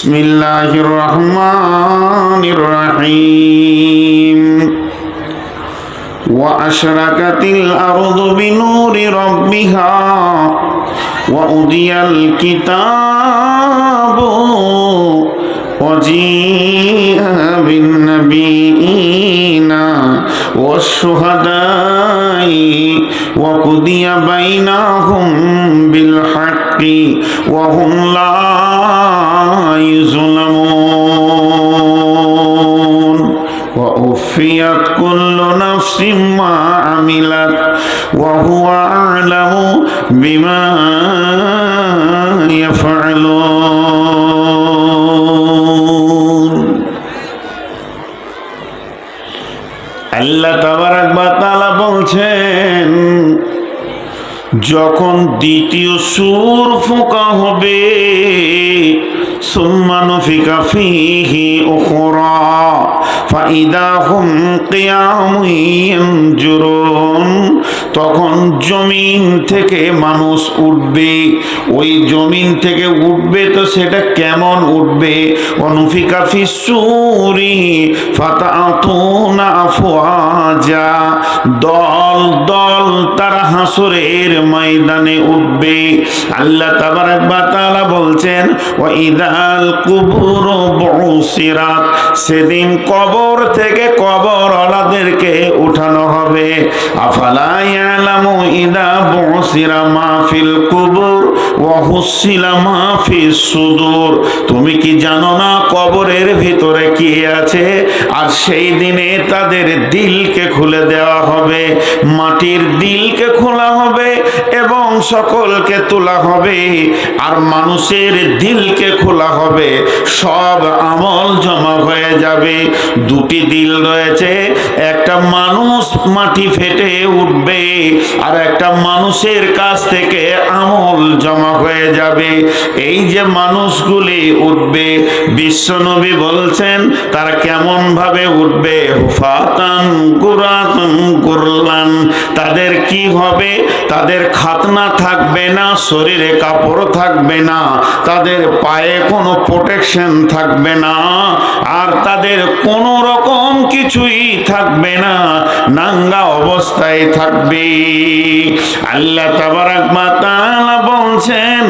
بسم الله الرحمن الرحيم وأشركت الأرض بنور ربها وأضي الكتاب وجيء بالنبيين والشهداء وقضي بينهم بالحق وهم لا يظلمون وأوفيت كل نفس ما عملت وهو أعلم بما يفعلون যখন দ্বিতীয় সুর ফোঁকা হবে সুম্মানুফিকা ফিহি উখরা ফাইদা হুম কিয়ামুন ইয়ানজুরুন তখন জমিন থেকে মানুষ উঠবে। ওই জমিন থেকে উঠবে তো সেটা কেমন উঠবে? অনুফিকা ফিসুরি ফাতাতুনা আফওয়াজা। দল দল তারা হাসরের ময়দানে উঠবে। আল্লাহ তাবারাক ওয়া তাআলা বলছেন ওয়া ইদাল কুবুর বুসিরাত। সেদিন কবর থেকে কবর তুমি কি জানো না কবরের ভিতরে কি আছে? আর সেই দিনে তাদের দিলকে খুলে দেওয়া হবে, মাটির দিলকে খোলা হবে এবং সকলকে তোলা হবে, আর মানুষের দিলকে খোলা হবে, সব আমল জমা হয়ে যাবে। দুটি দিল রয়েছে, একটা মানুষ মাটি ফেটে উঠবে, আর একটা মানুষের কাছ থেকে আমল জমা হয়ে যাবে। এই যে মানুষগুলি উঠবে, বিশ্বনবী বলছেন, তারা কেমন ভাবে উঠবে? হুফাতান কুরাতান কুরলান। তাদের কি হবে? তাদের খাতনা থাকবে না, শরীরে কাপড় থাকবে না, তাদের পায়ে কোনো প্রোটেকশন থাকবে না, আর তাদের কোনো রকম কিছুই থাকবে না, নাঙ্গা অবস্থায় থাকবে। আল্লাহ তাবারাক মা বলছেন,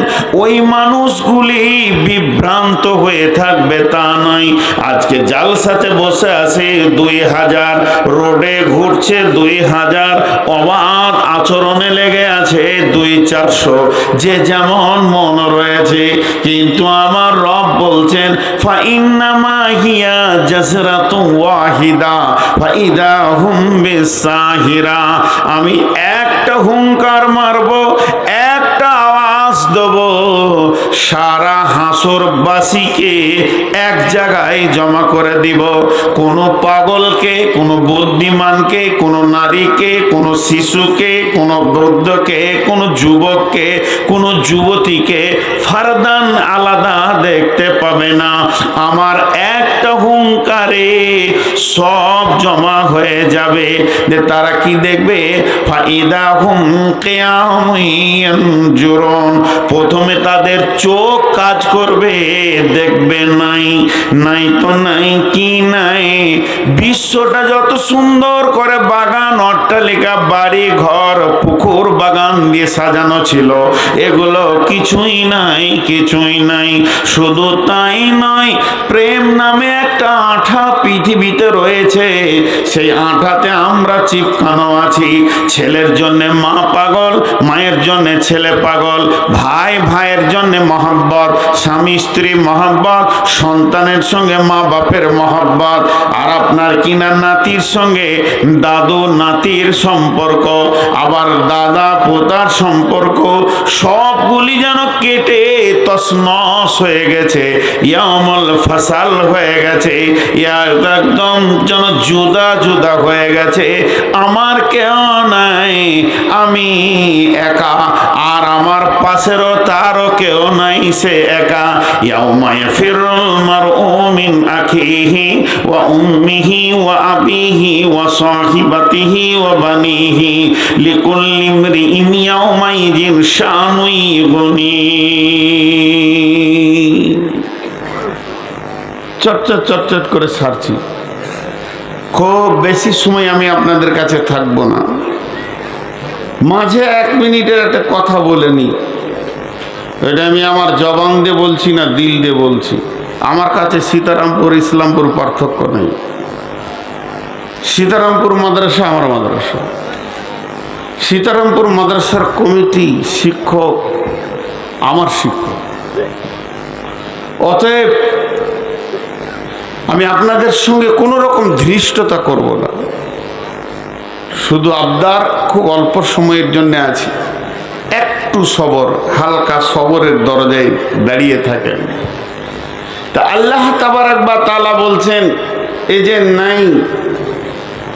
ওই মানুষগুলি বিভ্রান্ত হয়ে থাকবে তা নয়। আজকে জালসাতে বসে আছে, দুই হাজার রোডে ঘুরছে, দুই হাজার অবাধ আচরণে লেগে আছে, দুই চারশো। যে যেমন মন রয়েছে, কিন্তু আমার রব বলছেন, ফাইন্নামা হিয়া জাসরাতু ওয়াহিদা, ফাইদা হুম বিসাহিরা। আমি একটা হুঙ্কার মারবো, একটা আওয়াজ দেব। সারা হাসরবাসীকে এক জায়গায় জমা করে দিব। কোনো পাগলকে, কোনো বুদ্ধিমানকে, কোনো নারীকে, কোনো শিশুকে, কোনো বৃদ্ধকে, কোনো যুবককে, কোনো যুবতীকে ফারদান আলাদা দেখতে পাবে না। আমার একটা হুঙ্কারে সব জমা হয়ে যাবে। যে তারা কি দেখবে? ফাইদা হুম জুরন। প্রথমে তাদের চোখ কাজ করবে দেখবে নাই। নাই তো নাই, কি নাই? বিশ্বটা যত সুন্দর করে বাগান, অট্টালিকা, বাড়ি, ঘর, পুকুর, বাগান দিয়ে সাজানো ছিল, এগুলো কিছুই নাই কিছুই নাই। শুধু তাই নয়, প্রেম নামে একটা আঠা পৃথিবীতে রয়েছে, সেই আঠাতে আমরা চিপকানো আছি। ছেলের জন্যে মা পাগল, মায়ের জন্য ছেলে পাগল, ভাই, ভাইয়ের জন্যে মহাব্বত, স্বামী, স্ত্রী মহাব্বত, সন্তানের সঙ্গে মা বাপের মহাব্বত আর আপনার কিনা নাতির সঙ্গে দাদু নাতির সম্পর্ক, আবার দাদা পোতার সম্পর্ক, সবগুলি যেন কেটে তসনস হয়ে গেছে, ইয়ামল ফাসাল হয়ে গেছে একদম যেন জুদা জুদা হয়ে গেছে, আমার কেউ নাই, আমি একা আর আমার পাশেরও তারও কেউ নাই, সে একা। ইয়াউমায় ফিরুল মারউ মিন আখিহি ওয়া উম্মিহি ওয়া আবিহি ওয়া সাহিবাতিহি ওয়া বানিহি। লিকুল্লি ইমরিইন ইয়াউমাইযিন শানুই গুনি চটচট চটচট করে ছাড়ছি। খুব বেশি সময় আমি আপনাদের কাছে থাকব না। মাঝে এক মিনিটের একটা কথা বলে নি। এটা আমি আমার জবান দিয়ে বলছি না, দিল দিয়ে বলছি। আমার কাছে সীতারামপুর, ইসলামপুর পার্থক্য নেই। সীতারামপুর মাদ্রাসা আমার মাদ্রাসা। সীতারামপুর মাদ্রাসার কমিটি শিক্ষক আমার শিক্ষক। অতএব আমি আপনাদের সঙ্গে কোনো রকম ধৃষ্টতা করব না। শুধু আবদার, খুব অল্প সময়ের জন্য আছে। একটু সবর, হালকা সবরের দরজায় দাঁড়িয়ে থাকেন। তা আল্লাহ তাবারাক বা তালা বলছেন যে নাই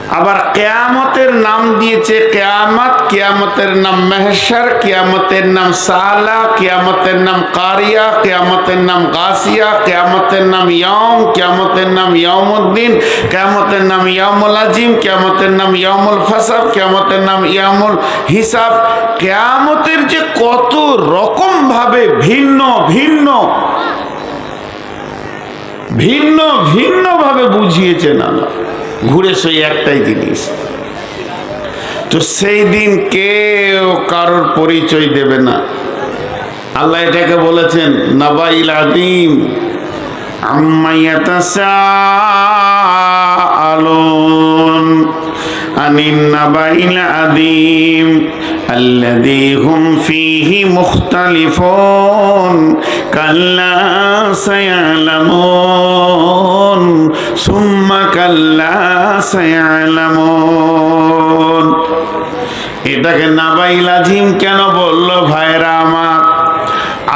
আবার কেয়ামতের নাম দিয়েছে কেয়ামত কেয়ামতের নাম মেহসার কেয়ামতের নাম সালা কেয়ামতের নাম কারিয়া কেয়ামতের নাম গাছিয়া কেয়ামতের নাম ইয়ম কেয়ামতের নাম ইয়মুদ্দিন কেয়ামতের নাম ইয়ামুল আজিম কেয়ামতের নাম ইয়ামুল ফাসাব কেয়ামতের নাম ইয়ামুল হিসাব কেয়ামতের যে কত রকম ভাবে ভিন্ন ভিন্ন ভিন্ন ভিন্নভাবে বুঝিয়েছেন আল্লাহ ঘুরে সই একটাই জিনিস। তো সেই দিন কেউ কারোর পরিচয় দেবে না। আল্লাহ এটাকে বলেছেন, নাবাইল আদিম আলোন আনিন নাবাইল আদিম الذي هم فيه مختلفون كلا سيعلمون ثم كلا سيعلمون এটাকে নাবাইল আজিম কেন বলল ভাইরা আমার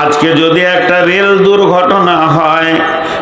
আজকে যদি একটা রেল দুর্ঘটনা হয়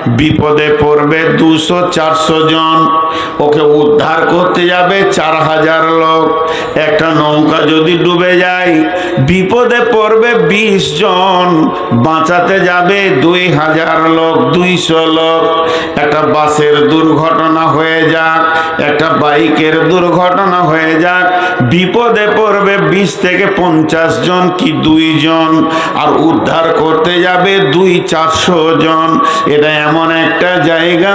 বিপদে পড়বে দুশো, চারশো জন। ওকে উদ্ধার করতে যাবে চার হাজার লোক। একটা নৌকা যদি ডুবে যায়, বিপদে পড়বে বিশ জন। বাঁচাতে যাবে দুই হাজার লোক, দুইশো লোক। একটা বাসের দুর্ঘটনা হয়ে যাক, একটা বাইকের দুর্ঘটনা হয়ে যাক। বিপদে পড়বে বিশ থেকে পঞ্চাশ জন কি দুইজন? আর উদ্ধার করতে যাবে দুই, চারশো জন। এটা এমন একটা জায়গা,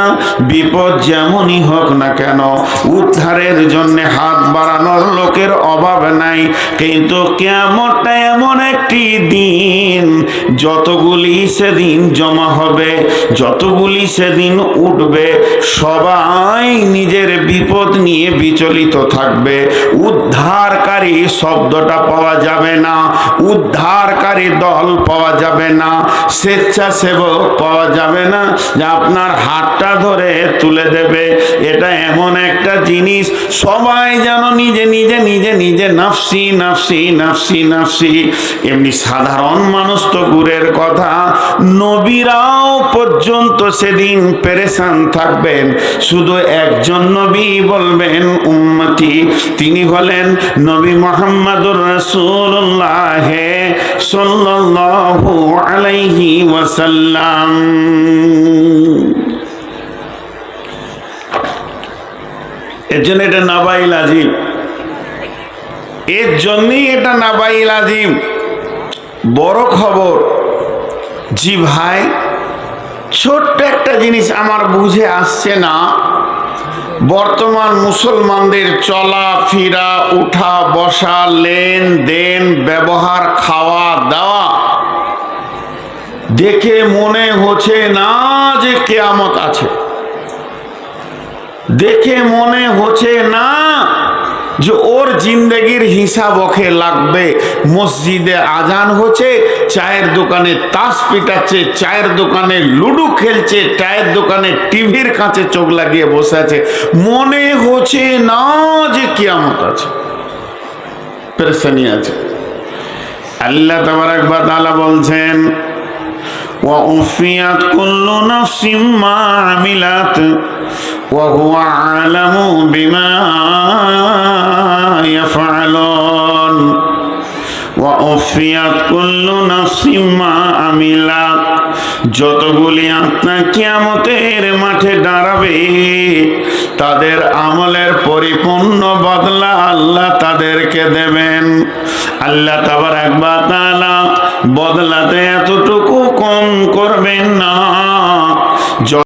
বিপদ যেমনই হোক না কেন, উদ্ধারের জন্য হাত বাড়ানোর লোকের অভাব নাই। কিন্তু কেমনটা এমন একটি দিন, যতগুলি সেদিন জমা হবে, যতগুলি সেদিন উঠবে, সবাই নিজের বিপদ নিয়ে বিচলিত থাকবে। উদ্ধারকারী শব্দটা পাওয়া যাবে না, উদ্ধারকারী দল পাওয়া যাবে না, স্বেচ্ছাসেবক পাওয়া যাবে না যে আপনার হাতটা ধরে তুলে দেবে। এটা এমন একটা জিনিস। সবাই যেন নিজে নিজে নিজে নিজে নাফসি নাফসি নাফসি নাফসি। এমনি সাধারণ মানুষ তো গুরের কথা। নবীরাও পর্যন্ত সেদিন পেরেশান থাকবেন। শুধু একজন নবী বলবেন, উম্মতি। তিনি হলেন নবী মোহাম্মদুর রসুল্লাহ সাল্লাল্লাহু আলাইহি ওয়াসাল্লাম। এর জন্য এটা নাবাইল আজিম। এর জন্যই এটা নাবাইল আজিম। বড় খবর, জি ভাই, ছোট্ট একটা জিনিস আমার বুঝে আসছে না। বর্তমান মুসলমানদের চলা ফিরা উঠা বসা লেনদেন, ব্যবহার খাওয়া দাওয়া দেখে মনে হচ্ছে না যে কেয়ামত আছে। দেখে মনে হচ্ছে না যে ওর জিন্দগির হিসাব ওকে লাগবে। মসজিদে আজান হচ্ছে, চায়ের দোকানে তাস পিটাচ্ছে, চায়ের দোকানে লুডু খেলছে, চায়ের দোকানে টিভির কাছে চোখ লাগিয়ে বসে আছে। মনে হচ্ছে না যে কিয়ামত আছে। পেরেশানি আছে। আল্লাহ তাবার একবার তালা বলছেন وأوفيت كل نفس ما عملت وهو أعلم بما يفعلون وأوفيت كل نفس ما عملت যতগুলি আত্মা কিয়ামতের মাঠে দাঁড়াবে তাদের আমলের পরিপূর্ণ বদলা আল্লাহ তাদেরকে দেবেন আল্লাহ তাবার একবার তালা বদলাতে এতটুকু কম করবেন না।